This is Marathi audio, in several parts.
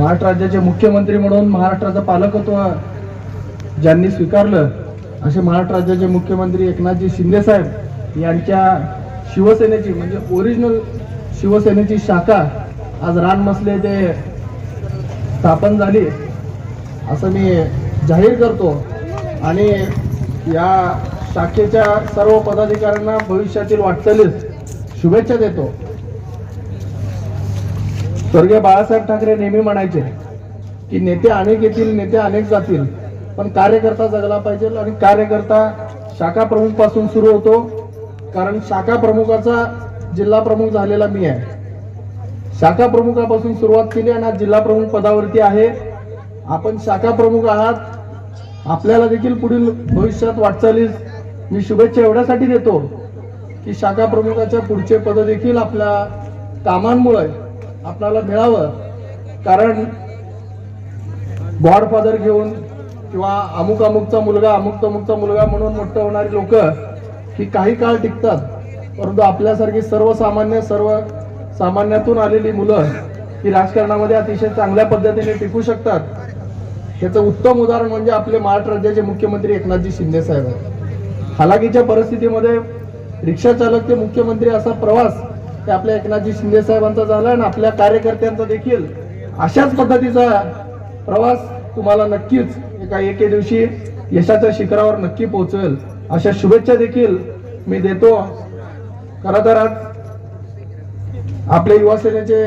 महाराष्ट्र राज्याचे मुख्यमंत्री म्हणून महाराष्ट्राचं पालकत्व ज्यांनी स्वीकारलं असे महाराष्ट्र राज्याचे मुख्यमंत्री एकनाथजी शिंदे साहेब यांच्या शिवसेनेची म्हणजे ओरिजिनल शिवसेनेची शाखा आज रान मसले ते स्थापन झाली असं मी जाहीर करतो. आणि या शाखेच्या सर्व पदाधिकाऱ्यांना भविष्यातील वाटचालीस शुभेच्छा देतो. स्वर्गीय बाळासाहेब ठाकरे नेहमी म्हणायचे की नेते अनेक येतील नेते अनेक जातील पण कार्यकर्ता जगला पाहिजे आणि कार्यकर्ता शाखा प्रमुखपासून सुरू होतो. कारण शाखा प्रमुखाचा जिल्हा प्रमुख झालेला मी आहे. शाखा प्रमुखापासून सुरुवात केली आणि आज जिल्हा प्रमुख पदावरती आहे. आपण शाखा प्रमुख आहात. आपल्याला देखील पुढील भविष्यात वाटचालीस मी शुभेच्छा एवढ्यासाठी देतो की शाखा प्रमुखाच्या पुढचे पद देखील आपल्या कामांमुळे आपल्याला मिळावं. कारण गॉडफादर घेऊन किंवा अमुक अमुकचा मुलगा अमुक तमुकचा मुलगा म्हणून मोठं होणारी लोक ही काही काळ टिकतात. परंतु आपल्यासारखी सर्वसामान्य सर्व सामान्यातून आलेली मुलं ही राजकारणामध्ये अतिशय चांगल्या पद्धतीने टिकू शकतात. ह्याचं उत्तम उदाहरण म्हणजे आपले महाराष्ट्र राज्याचे मुख्यमंत्री एकनाथजी शिंदे साहेब आहेत. हालाकीच्या परिस्थितीमध्ये रिक्षा चालक ते मुख्यमंत्री असा प्रवास ते आपल्या एकनाथजी शिंदे साहेबांचा झाला आणि आपल्या कार्यकर्त्यांचा देखील. अशाच पद्धतीचा प्रवास तुम्हाला नक्कीच एका एके दिवशी यशाच्या शिखरावर नक्की पोहोचवेल अशा शुभेच्छा देखील मी देतो. खरं तर आज आपले युवा सेनेचे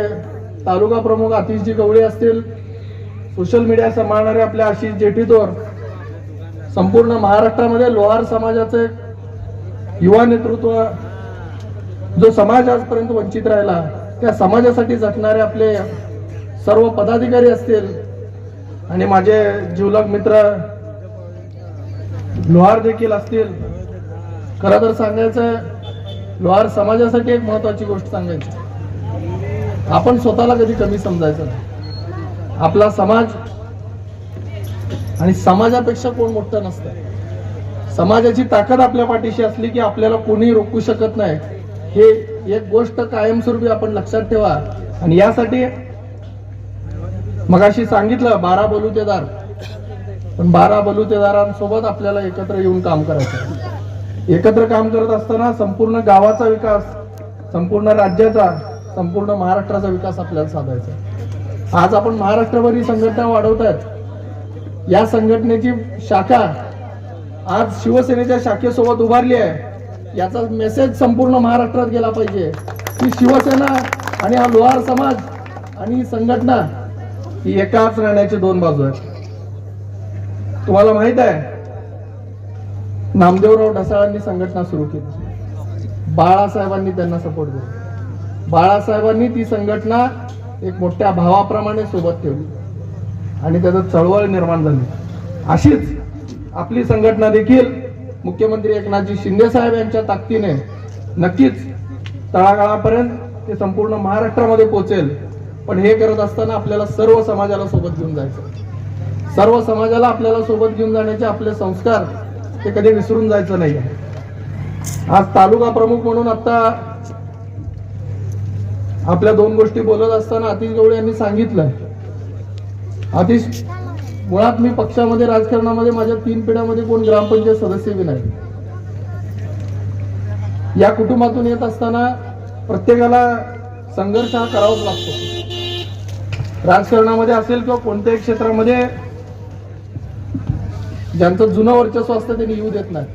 तालुका प्रमुख आतिशजी गवळी असतील. सोशल मीडिया सांभाळणारे आपले आशिष जेठीतोर. संपूर्ण महाराष्ट्रामध्ये लोहार समाजाचे युवा नेतृत्व जो समाज आजपर्यंत वंचित राहिला त्या समाजासाठी झटणारे आपले सर्व पदाधिकारी असतील. आणि माझे जीवलग मित्र लोहार देखील असतील. खरं तर सांगायचं लोहार समाजासाठी एक महत्वाची गोष्ट सांगायची. आपण स्वतःला कधी कमी समजायचं नाही. आपला समाज आणि समाजापेक्षा कोण मोठं नसतं. समाजाची ताकद आपल्या पाठीशी असली की आपल्याला कोणी रोखू शकत नाही. हे एक गोष्ट कायमस्वरूपी आपण लक्षात ठेवा. आणि यासाठी मगाशी सांगितलं बारा बलुतेदार. पण बारा बलुतेदारांसोबत आपल्याला एकत्र येऊन काम करायचं एकत्र काम करत असताना संपूर्ण गावाचा विकास संपूर्ण राज्याचा संपूर्ण महाराष्ट्राचा विकास आपल्याला साधायचा आज आपण महाराष्ट्रभर ही संघटना वाढवत आहेत. या संघटनेची शाखा आज शिवसेनेच्या शाखेसोबत उभारली आहे. याचा मेसेज संपूर्ण महाराष्ट्रात गेला पाहिजे. की शिवसेना आणि हा लोहार समाज आणि संघटना ही एकाच राहण्याची दोन बाजू आहेत. तुम्हाला माहीत आहे नामदेवराव ढसाळांनी संघटना सुरू केली. बाळासाहेबांनी त्यांना सपोर्ट दिला. बाळासाहेबांनी ती संघटना एक मोठ्या भावाप्रमाणे सोबत ठेवली. आणि त्याचं चळवळ निर्माण झाली. अशीच आपली संघटना देखील मुख्यमंत्री एकनाथजी शिंदे साहेब यांच्या ताकदीने नक्कीच तळागाळापर्यंत ते संपूर्ण महाराष्ट्रामध्ये पोहोचेल. पण हे करत असताना आपल्याला सर्व समाजाला सोबत घेऊन जायचं सर्व समाजाला आपल्याला सोबत घेऊन जाण्याचे आपले संस्कार ते कधी विसरून जायचं नाही आज तालुका प्रमुख म्हणून आता आपल्या दोन गोष्टी बोलत असताना अतिश गवळे यांनी सांगितलं अतिश मुळात मी पक्षामध्ये राजकारणामध्ये माझ्या तीन पिढ्यामध्ये कोण ग्रामपंचायत सदस्य बी नाही. या कुटुंबातून येत असताना प्रत्येकाला संघर्ष हा करावाच लागतो. राजकारणामध्ये असेल किंवा कोणत्याही क्षेत्रामध्ये ज्यांचं जुनं वर्चस्व असतं त्यांनी येऊ देत नाही.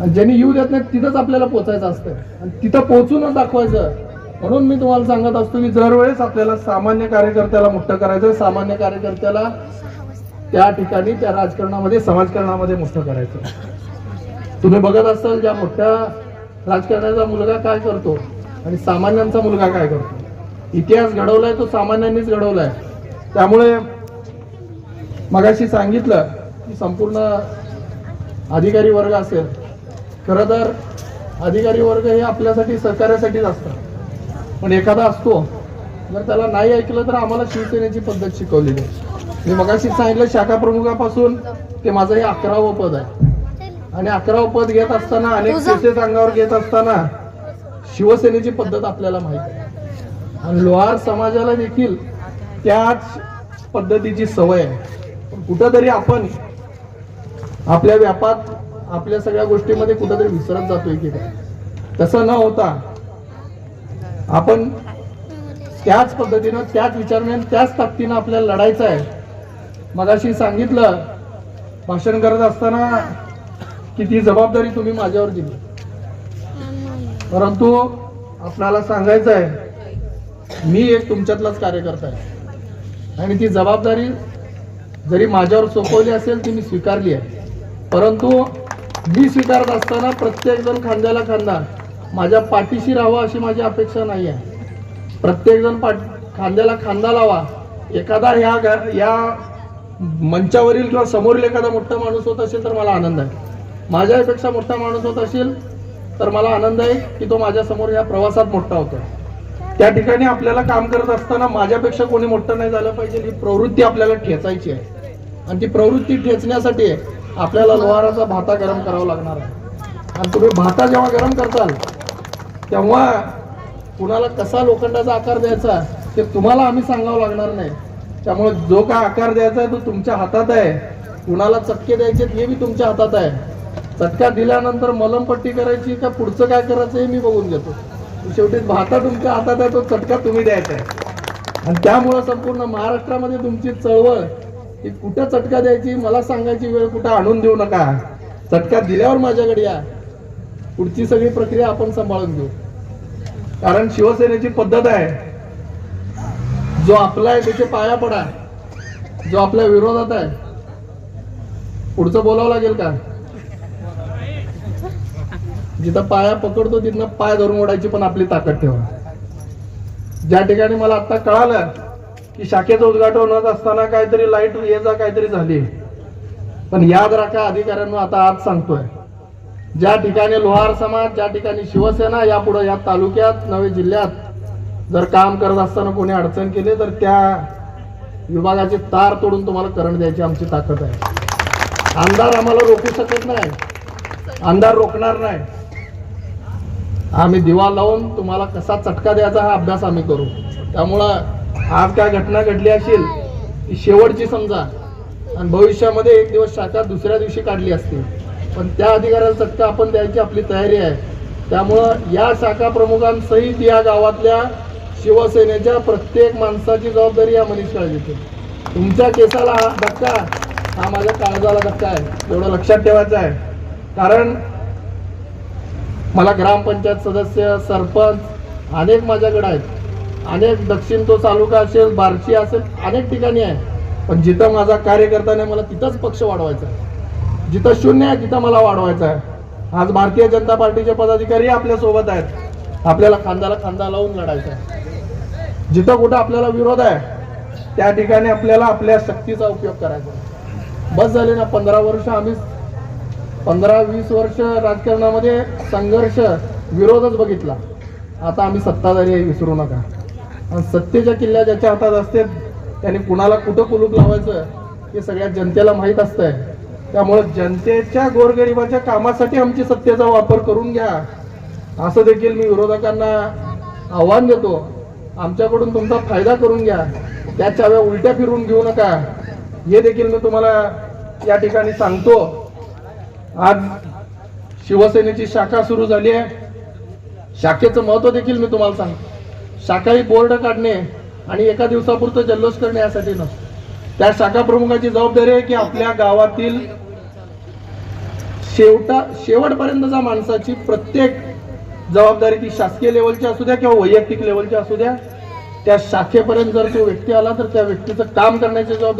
आणि ज्यांनी येऊ देत नाही तिथंच आपल्याला पोचायचं असतं. आणि तिथं पोचूनच दाखवायचं म्हणून मी तुम्हाला सांगत असतो की दरवेळेस आपल्याला सामान्य कार्यकर्त्याला मुक्त करायचं सामान्य कार्यकर्त्याला त्या ठिकाणी त्या राजकारणामध्ये समाजकारणामध्ये मुक्त करायचं. तुम्ही बघत असाल ज्या मोठ्या राजकारणाचा मुलगा काय करतो आणि सामान्यांचा मुलगा काय करतो. इतिहास घडवलाय तो सामान्यांनीच घडवलाय. त्यामुळे मगाशी सांगितलं की संपूर्ण अधिकारी वर्ग असेल खरं तर अधिकारी वर्ग हे आपल्यासाठी सहकार्यासाठीच असतात. पण एखादा असतो जर त्याला नाही ऐकलं तर आम्हाला शिवसेनेची पद्धत शिकवलेली मी मगाशी सांगितलं शाखा प्रमुखापासून ते माझं हे अकरावं पद आहे. आणि अकरावं पद घेत असताना अनेक केसेस अंगावर घेत असताना शिवसेनेची पद्धत आपल्याला माहिती आहे. आणि लोहार समाजाला देखील त्याच पद्धतीची सवय आहे. पण कुठंतरी आपण आपल्या व्यापात आपल्या सगळ्या गोष्टीमध्ये कुठंतरी विसरत जातोय की काय? तसं न होता आपण त्याच पद्धतीनं त्याच विचारणे त्याच ताकदीनं आपल्याला लढायचं आहे. मगाशी सांगितलं भाषण करत असताना की ती जबाबदारी तुम्ही माझ्यावर दिली. परंतु आपणाला सांगायचं आहे मी एक तुमच्यातलाच कार्यकर्ता आहे. आणि ती जबाबदारी जरी माझ्यावर सोपवली असेल ती मी स्वीकारली आहे. परंतु मी स्वीकारत असताना प्रत्येक जण खांद्याला खांदा. माझ्या पाठीशी राहावा अशी माझी अपेक्षा नाही आहे. प्रत्येकजण पाठ खांद्याला खांदा लावा. एखादा ह्या या मंचावरील किंवा समोरील एखादा मोठा माणूस होत असेल तर मला आनंद आहे. माझ्यापेक्षा मोठा माणूस होत असेल तर मला आनंद आहे की तो माझ्यासमोर या प्रवासात मोठा होतो. त्या ठिकाणी आपल्याला काम करत असताना माझ्यापेक्षा कोणी मोठं नाही झालं पाहिजे ही प्रवृत्ती आपल्याला ठेचायची आहे. आणि ती प्रवृत्ती ठेचण्यासाठी आपल्याला लोहाराचा भाता गरम करावा लागणार आहे. आणि तुम्ही भाता जेव्हा गरम करताल तेव्हा कुणाला कसा लोखंडाचा आकार द्यायचा ते तुम्हाला आम्ही सांगावं लागणार नाही. त्यामुळे जो काय आकार द्यायचा आहे तो तुमच्या हातात आहे. कुणाला चटके द्यायचे हे बी तुमच्या हातात आहे. चटका दिल्यानंतर मलमपट्टी करायची का पुढचं काय करायचं हे मी बघून घेतो. शेवटी भाता तुमच्या हातात आहे तो चटका तुम्ही द्यायचा आहे. आणि त्यामुळं संपूर्ण महाराष्ट्रामध्ये तुमची चळवळ ही कुठं चटका द्यायची मला सांगायची वेळ कुठं आणून देऊ नका. चटका दिल्यावर माझ्याकडे या. पुढची सगळी प्रक्रिया आपण सांभाळून घेऊ. कारण शिवसेनेची पद्धत आहे जो आपला आहे त्याचे पाया पडा जो आपल्या विरोधात आहे. पुढचं बोलावं लागेल का? जिथं पाया पकडतो तिथनं पाय धरून ओढायची पण आपली ताकद ठेवा. ज्या ठिकाणी मला आता कळालं की शाखेचं उद्घाटन होत असताना काहीतरी लाइट ये जा काहीतरी झाली. पण याद राखा अधिकाऱ्यांना आता आज सांगतोय. ज्या ठिकाणी लोहार समाज ज्या ठिकाणी शिवसेना यापुढे या तालुक्यात नवे जिल्ह्यात जर काम करत असताना कोणी अडचण केली तर त्या विभागाची तार तोडून तुम्हाला करंट द्यायची आमची ताकद आहे. आमदार आम्हाला रोखू शकत नाही. आमदार रोखणार नाही. आम्ही दिवा लावून तुम्हाला कसा चटका द्यायचा हा अभ्यास आम्ही करू. त्यामुळं आज काय घटना घडली असेल ती शेवटची समजा. आणि भविष्यामध्ये एक दिवस शाखा दुसऱ्या दिवशी काढली असती. पण त्या अधिकाऱ्याला सत्ता आपण द्यायची आपली तयारी आहे. त्यामुळं या शाखा प्रमुखांसहित या गावातल्या शिवसेनेच्या प्रत्येक माणसाची जबाबदारी या मनीष काळजीची तुमच्या केसाला हा धक्का हा माझ्या काळजाला धक्का आहे. एवढं लक्षात ठेवायचं आहे. कारण मला ग्रामपंचायत सदस्य सरपंच अनेक माझ्याकडे आहेत. अनेक दक्षिण तो तालुका असेल बार्शी असेल अनेक ठिकाणी आहे. पण जिथं माझा कार्यकर्ता नाही मला तिथंच पक्ष वाढवायचा आहे. जिथं शून्य आहे तिथं मला वाढवायचं आहे. आज भारतीय जनता पार्टीचे पदाधिकारी आपल्यासोबत आहेत. आपल्याला खांद्याला खांदा लावून लढायचं आहे. जिथं कुठं आपल्याला विरोध आहे त्या ठिकाणी आपल्याला आपल्या शक्तीचा उपयोग करायचा आहे. बस झाले ना पंधरा वर्ष आम्ही पंधरा वीस वर्ष राजकारणामध्ये संघर्ष विरोधच बघितला. आता आम्ही सत्ताधारी विसरू नका. आणि सत्तेच्या किल्ल्या ज्याच्या हातात असते त्याने कुणाला कुठं कुलूप लावायचं हे सगळ्या जनतेला माहीत असतंय. त्यामुळे जनतेच्या गोरगरिबाच्या कामासाठी आमची सत्तेचा वापर करून घ्या. असं देखील मी विरोधकांना आव्हान देतो. आमच्याकडून तुमचा फायदा करून घ्या. त्या चाव्या उलट्या फिरून घेऊ नका. हे देखील मी तुम्हाला या ठिकाणी सांगतो. आज शिवसेनेची शाखा सुरू झाली आहे. शाखेचं महत्त्व देखील मी तुम्हाला सांगतो. शाखाही बोर्ड काढणे आणि एका दिवसापुरतं जल्लोष करणे यासाठी नसतं त्या शाखा प्रमुखाची जबाबदारी आहे की आपल्या गावातील शेवटा शेवटपर्यंतच्या माणसाची प्रत्येक जबाबदारी ती शासकीय लेवलची असू द्या किंवा वैयक्तिक लेवलची असू द्या त्या शाखेपर्यंत जर तो व्यक्ती आला तर त्या व्यक्तीचं काम करण्याची जबाबदारी